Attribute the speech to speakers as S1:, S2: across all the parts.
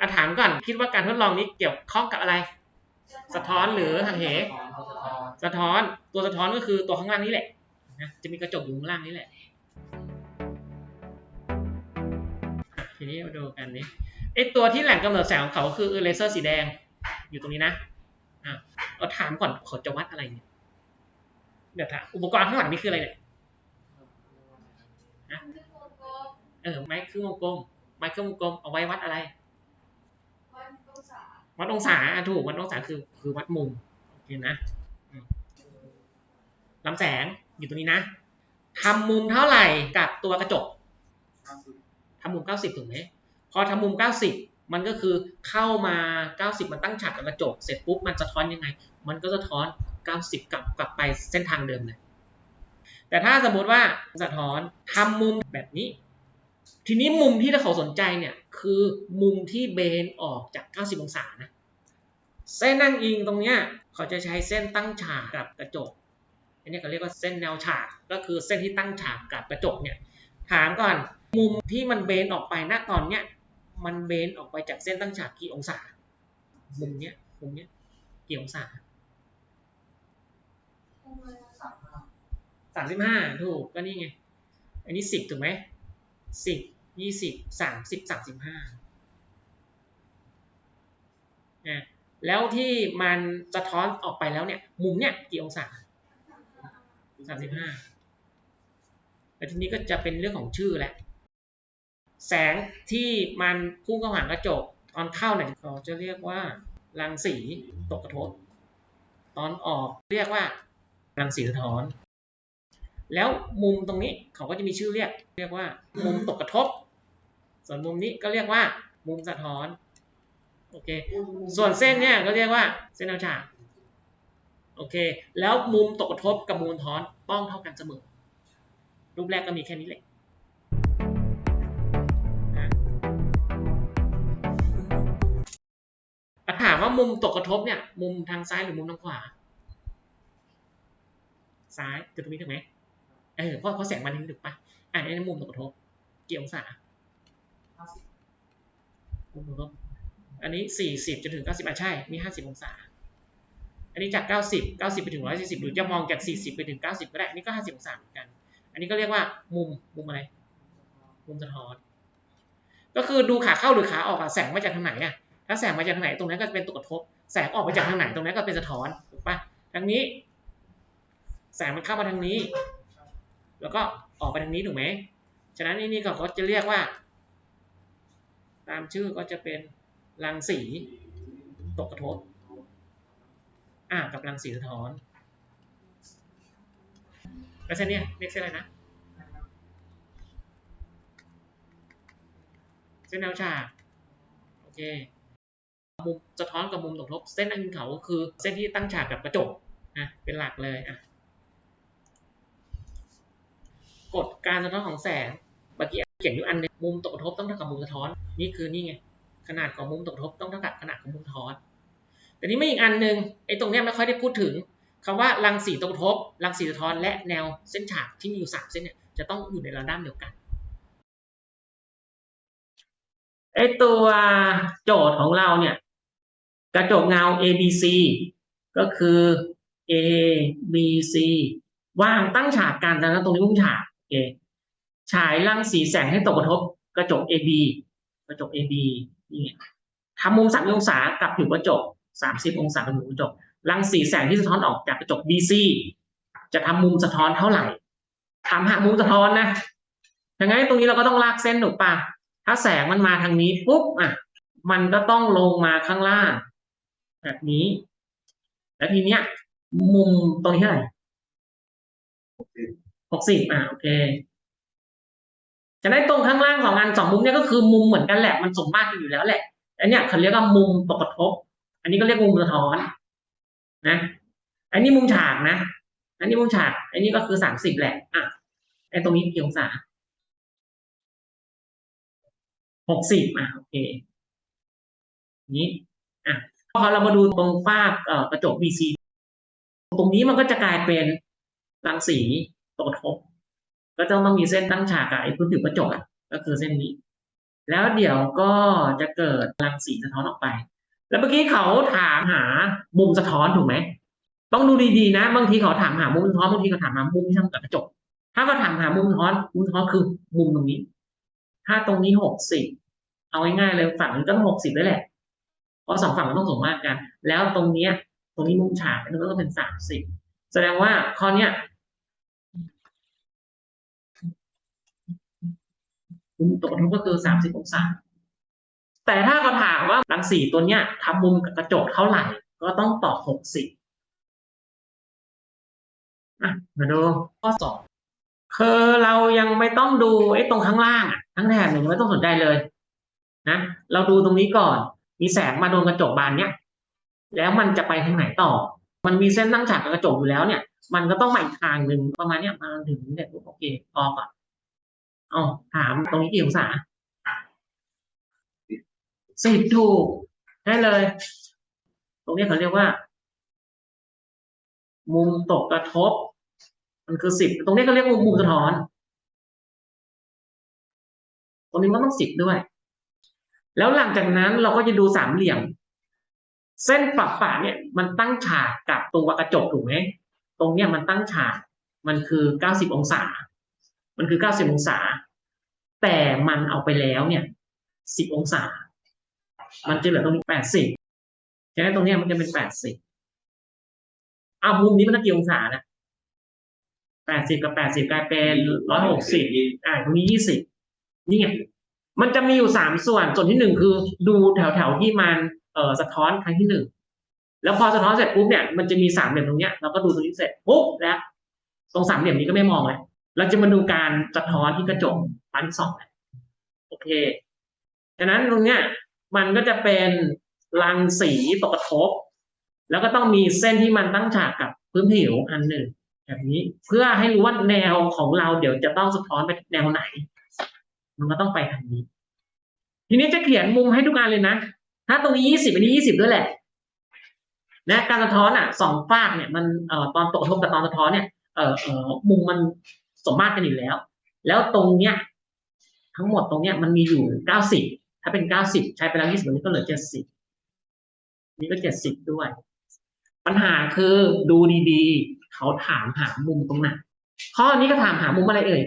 S1: อะถามก่อนคิดว่าการทดลองนี้เกี่ยวข้องกับอะไร สะท้อนหรือหักเห สะท้อนตัวสะท้อนก็คือตัวข้างล่างนี้แหละนะจะมีกระจกอยู่ข้างล่างนี้แหละอะทีนี้มาดูกันนี้ไอตัวที่แหล่งกำเนิดแสงของเขาคือเลเซอร์สีแดงอยู่ตรงนี้นะอะเราถามก่อนเขาจะวัดอะไรเนี่ยเดี๋ยวถามอุปกรณ์ข้างหลังนี่คืออะไรเนี่ยเออไม้เครื่องวงกลมไม้เครื่องวงกลมเอาไว้วัดอะไร วัดองศาถูกวัดองศาคือคือวัดมุมโอเคนะลำแสงอยู่ตรงนี้นะทำมุมเท่าไหร่กับตัวกระจกทำมุม 90 ถูกไหมพอทำมุม 90 มันก็คือเข้ามา 90 มันตั้งฉากกับกระจก เสร็จปุ๊บมันสะท้อนยังไง มันก็สะท้อน 90 กลับกลับไปเส้นทางเดิมเลย แต่ถ้าสมมติว่าสะท้อนทำมุมแบบนี้ ทีนี้มุมที่เขาสนใจเนี่ย คือมุมที่เบนออกจาก 90 องศานะเส้นนั่งอิงตรงเนี้ยเขาจะใช้เส้นตั้งฉากกับกระจกอันนี้เขาเรียกว่าเส้นแนวฉากก็คือเส้นที่ตั้งฉากกับกระจกเนี่ยถามก่อนมุมที่มันเบนออกไปณตอนเนี้ยมันเบนออกไปจากเส้นตั้งฉากกี่องศามุมเนี้ยมุมเนี้ยกี่องศาสามสิบห้าถูกก็นี่ไง อันนี้สิบถูกไหม สิบยี่สิบสามสิบสามสิบห้านะแล้วที่มันสะท้อนออกไปแล้วเนี่ย มุมเนี่ยกี่องศาสามสิบห้าแล้วทีนี้ก็จะเป็นเรื่องของชื่อแหละ แสงที่มันพุ่งเข้าหากระจก ตอนเข้าเนี่ยเขาจะเรียกว่ารังสีตกกระทบ ตอนออกเรียกว่ารังสีสะท้อน แล้วมุมตรงนี้เขาก็จะมีชื่อเรียก เรียกว่า มุมตกกระทบ ส่วนมุมนี้ก็เรียกว่า มุมสะท้อนโอเค ส่วนเส้นเนี่ยก็เรียกว่าเส้นแนวฉากโอเค แล้วมุมตกกระทบกับมุมท้อนต้องเท่ากันเสมอ รูปแรกก็มีแค่นี้แหละถามว่ามุมตกกระทบเนี่ย มุมทางซ้ายหรือมุมทางขวา ซ้ายคือตรงนี้ถูกไหม เออเพราะเพราะแสงมันนี่ถูกปะอะอันนี้มุมตกกระทบกี่องศามุมตกกระทบอันนี้สี่สิบจนถึงเก้าสิบอะใช่ มีห้าสิบองศา อันนี้จากเก้าสิบเก้าสิบไปถึงร้อยสี่สิบหรือจะมองจากสี่สิบไปถึงเก้าสิบก็ได้อันนี้ก็ห้าสิบองศาเหมือนกัน อันนี้ก็เรียกว่ามุมมุมอะไร มุมสะท้อน ก็คือดูขาเข้าหรือขาออกอะแสงมาจากทางไหนอะถ้าแสงมาจากทางไหนตรงนั้นก็เป็นตกกระทบ แสงออกมาจากทางไหนตรงนั้นก็เป็นสะท้อน ถูกปะทางนี้ แสงมันเข้ามาทางนี้ แล้วก็ออกไปทางนี้ถูกไหมฉะนั้นนี่เขาก็จะเรียกว่า ตามชื่อก็จะเป็นรังสีตกกระทบอ่ากับรังสีสะท้อนแล้วเส้นเนี้ยเรียกเส้นอะไรนะเส้นแนวฉากโอเคมุมสะท้อนกับมุมตกกระทบ เส้นอันเขาก็คือเส้นที่ตั้งฉากกับกระจกนะเป็นหลักเลยอะ กฎการสะท้อนของแสงเมื่อกี้เขียนอยู่อันนึงมุมตกกระทบต้องเท่ากับมุมสะท้อน นี่คือนี่ไงขนาดของมุมตกกระทบต้องเท่ากับขนาดของมุมสะท้อน แต่นี้ไม่อีกอันหนึ่งไอ้ตรงเนี้ยไม่ค่อยได้พูดถึงคำว่ารังสีตกกระทบ รังสีสะท้อนและแนวเส้นฉากที่มีอยู่สามเส้นเนี่ยจะต้องอยู่ในระดับเดียวกันไอ้ตัวโจทย์ของเราเนี่ย กระจกเงา A B C ก็คือ A B C วางตั้งฉากกันนะตรงนี้มุมฉาก โอเคฉายรังสีแสงให้ตกกระทบกระจก AB กระจก AB นี่ทำมุมสามองศากับผิวกระจกสามสิบองศากับผิวกระจกรังสีแสงที่สะท้อนออกจากกระจก BC จะทำมุมสะท้อนเท่าไหร่ทำหามุมสะท้อนนะดังนั้นตรงนี้เราก็ต้องลากเส้นถูกปะถ้าแสงมันมาทางนี้ปุ๊บอะ มันก็ต้องลงมาข้างล่าง แบบนี้ แล้วทีเนี้ย มุมตรงนี้เท่าไหร่ หกสิบอะโอเค จะได้ตรงข้างล่างสองอันสองมุมเนี่ยก็คือมุมเหมือนกันแหละมันสมมาตรกันอยู่แล้วแหละอันเนี้ยเขาเรียกว่ามุมตกกระทบ อันนี้ก็เรียกมุมสะท้อนนะ อันนี้มุมฉากนะ อันนี้มุมฉาก อันนี้ก็คือสามสิบแหละอะไอ้ตรงนี้กี่องศาหกสิบอะโอเคนี้อะพอเรามาดูตรงฝ้ากระจก BC ตรงนี้มันก็จะกลายเป็นรังสี ตกกระทบ ก็จะต้องมีเส้นตั้งฉากกับไอ้พื้นผิวกระจกอะก็คือเส้นนี้ แล้วเดี๋ยวก็จะเกิดรังสีสะท้อนออกไป แล้วเมื่อกี้เขาถามหามุมสะท้อนถูกไหมต้องดูดีๆนะ บางทีเขาถามหามุมสะท้อนบางทีเขาถามหามุมที่ทำกับกระจก ถ้าเขาถามหามุมสะท้อนมุมสะท้อนคือมุมตรงนี้ ถ้าตรงนี้หกสิบเอาง่ายๆเลยฝั่งนี้ก็ต้องหกสิบได้แหละเพราะสองฝั่งมันต้องสมมาตรกัน แล้วตรงเนี้ย ตรงนี้มุมฉากอันก็ต้องเป็นสามสิบแสดงว่าข้อเนี้ย มุมตกกระทบก็คือสามสิบองศา แต่ถ้าเขาถามว่ารังสีตัวเนี้ยทำมุมกับกระจกเท่าไหร่ ก็ต้องตอบหกสิบอะมาดูข้อสองคือเรายังไม่ต้องดูไอ้ตรงข้างล่างอะทั้งแถบเนี่ยไม่ต้องสนใจเลยนะเราดูตรงนี้ก่อน มีแสงมาโดนกระจกบานเนี้ยแล้วมันจะไปทางไหนต่อ มันมีเส้นตั้งฉากกับกระจกอยู่แล้วเนี่ย มันก็ต้องมาอีกทางหนึ่งประมาณเนี้ยมาถึงเนี่ยโอเคพอก่อน เอถามตรงนี้กี่องศาสิบถูกได้เลย ตรงนี้เขาเรียกว่า มุมตกกระทบ มันคือสิบตรงนี้เขาเรียกมุมมุมสะท้อน ตรงนี้มันต้องสิบด้วย แล้วหลังจากนั้นเราก็จะดูสามเหลี่ยม เส้นปักปะเนี่ย มันตั้งฉากกับตัวกระจกถูกไหมตรงเนี้ยมันตั้งฉาก มันคือเก้าสิบองศา มันคือเก้าสิบองศา แต่มันเอาไปแล้วเนี่ยสิบองศา มันจะเหลือตรงนี้แปดสิบฉะนั้นตรงเนี้ยมันจะเป็นแปดสิบอ้าวมุมนี้มันต้งกี่องศานะแปดสิบกับแปดสิบกลายเป็นร้อยหกสิบอ่าตรงนี้ยี่สิบนี่ไง มันจะมีอยู่สามส่วน ส่วนที่หนึ่งคือดูแถวแถวๆที่มันเอ่อสะท้อนครั้งที่หนึ่งแล้วพอสะท้อนเสร็จปุ๊บเนี่ยมันจะมีสามเหลี่ยมตรงเนี้ยเราก็ดูตรงนี้เสร็จปุ๊บแล้วตรงสามเหลี่ยมนี้ก็ไม่มองแล้ว เราจะมาดูการสะท้อนที่กระจกบานที่สองโอเคฉะนั้นตรงเนี้ยมันก็จะเป็นรังสีตกกระทบ แล้วก็ต้องมีเส้นที่มันตั้งฉากกับพื้นผิวอันหนึ่ง แบบนี้เพื่อให้รู้ว่าแนวของเราเดี๋ยวจะต้องสะท้อนไปแนวไหน มันก็ต้องไปทางนี้ ทีนี้จะเขียนมุมให้ทุกอันเลยนะ ถ้าตรงนี้ยี่สิบอันนี้ยี่สิบด้วยแหละนะการสะท้อนอะสองฝากเนี่ยมันเอ่อตอนตกกระทบกับตอนสะท้อนเนี่ยเอ่อเอ่อมุมมัน สมมาตรกันอยู่แล้ว แล้วตรงเนี้ยทั้งหมดตรงเนี้ยมันมีอยู่เก้าสิบถ้าเป็นเก้าสิบใช้ไปแล้วยี่สิบนี้ก็เหลือเจ็ดสิบนี่ก็เจ็ดสิบด้วย ปัญหาคือดูดีๆ เขาถามหามุมตรงไหนข้อนี้ก็ถามหามุมอะไรเอ่ย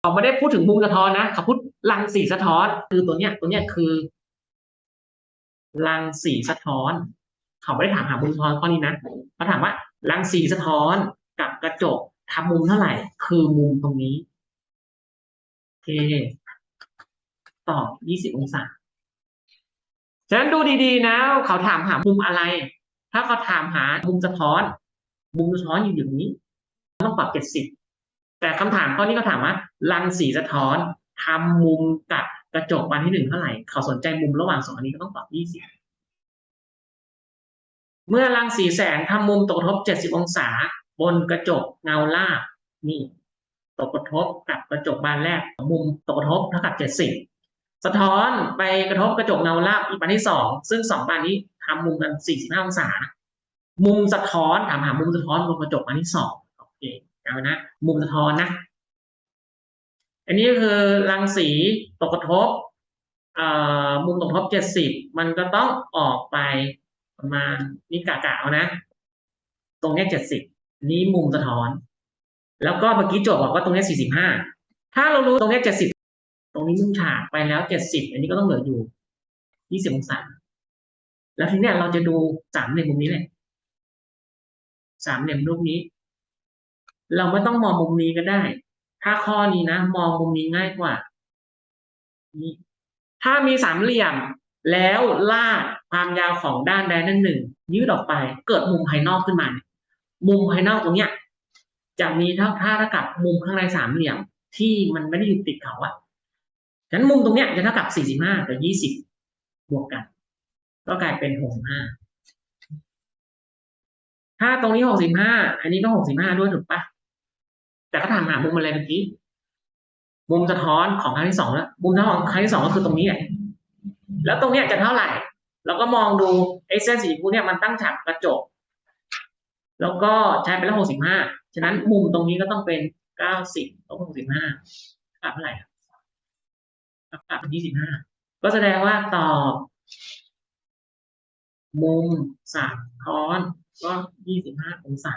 S1: เขาไม่ได้พูดถึงมุมสะท้อนนะเขาพูดรังสีสะท้อน คือตัวเนี้ยตัวเนี้ยคือรังสีสะท้อน เขาไม่ได้ถามหามุมสะท้อนข้อนี้นะเขาถามว่ารังสีสะท้อนกับกระจก ทำมุมเท่าไหร่ คือมุมตรงนี้โอเคตอบยี่สิบองศาฉะนั้นดูดีๆนะ เขาถามหามุมอะไร ถ้าเขาถามหามุมสะท้อน มุมสะท้อนอยู่อย่างนี้ ต้องปรับเจ็ดสิบแต่คำถามข้อนี้ก็ถามว่ารังสีสะท้อนทำมุมกับกระจกบานที่หนึ่งเท่าไหร่ เขาสนใจมุมระหว่างสองอันนี้ก็ต้องปรับยี่สิบเมื่อรังสีแสงทำมุมตกกระทบเจ็ดสิบองศา บนกระจกเงาลาบนี่ตกกระทบกับกระจกบานแรกมุมตกกระทบเท่ากับเจ็ดสิบสะท้อนไปกระทบกระจกเงาลาบอีกบานที่สองซึ่งสองบานนี้ทำมุมกันสี่สิบห้าองศา มุมสะท้อนถามหามุมสะท้อนบนกระจกบานที่สองโอเคเอานะมุมสะท้อนนะ อันนี้คือรังสีตกกระทบเอ่อมุมตกกระทบเจ็ดสิบมันก็ต้องออกไปประมาณนี่กะกะเอานะ ตรงนี้เจ็ดสิบ นี้มุมสะท้อน แล้วก็เมื่อกี้โจทย์บอกว่าตรงนี้สี่สิบห้าถ้าเรารู้ตรงนี้เจ็ดสิบตรงนี้มุมฉากไปแล้วเจ็ดสิบอันนี้ก็ต้องเหลืออยู่ยี่สิบองศาแล้วทีเนี้ยเราจะดูสามเหลี่ยมมุมนี้เลยสามเหลี่ยมรูปนี้ เราไม่ต้องมองมุมนี้ก็ได้ ถ้าข้อนี้นะมองมุมนี้ง่ายกว่านี่ถ้ามีสามเหลี่ยมแล้วลากความยาวของด้านใดด้านหนึ่งยืดออกไป เกิดมุมภายนอกขึ้นมาเนี่ย มุมภายนอกตรงเนี้ยจะมีเท่าท่าเท่ากับมุมข้างในสามเหลี่ยมที่มันไม่ได้อยู่ติดเขาอะฉะนั้นมุมตรงเนี้ยจะเท่ากับ45กับ20บวกกัน ก็กลายเป็น65ถ้าตรงนี้65อันนี้ก็65ด้วยถูกปะแต่ก็ถามหามุมอะไรเมื่อกี้มุมสะท้อนของครั้งที่สองแล้วมุมสะท้อนของครั้งที่สองก็คือตรงนี้แหละแล้วตรงเนี้ยจะเท่าไหร่เราก็มองดูไอ้เส้นสีชมพูเนี่ยมันตั้งฉากกระจก แล้วก็ใช้ไปแล้วหกสิบห้าฉะนั้นมุมตรงนี้ก็ต้องเป็นเก้าสิบลบหกสิบห้าขาดเท่าไหร่ขาดเป็นยี่สิบห้าก็แสดงว่าตอบมุมสามค้อนก็ยี่สิบห้าองศา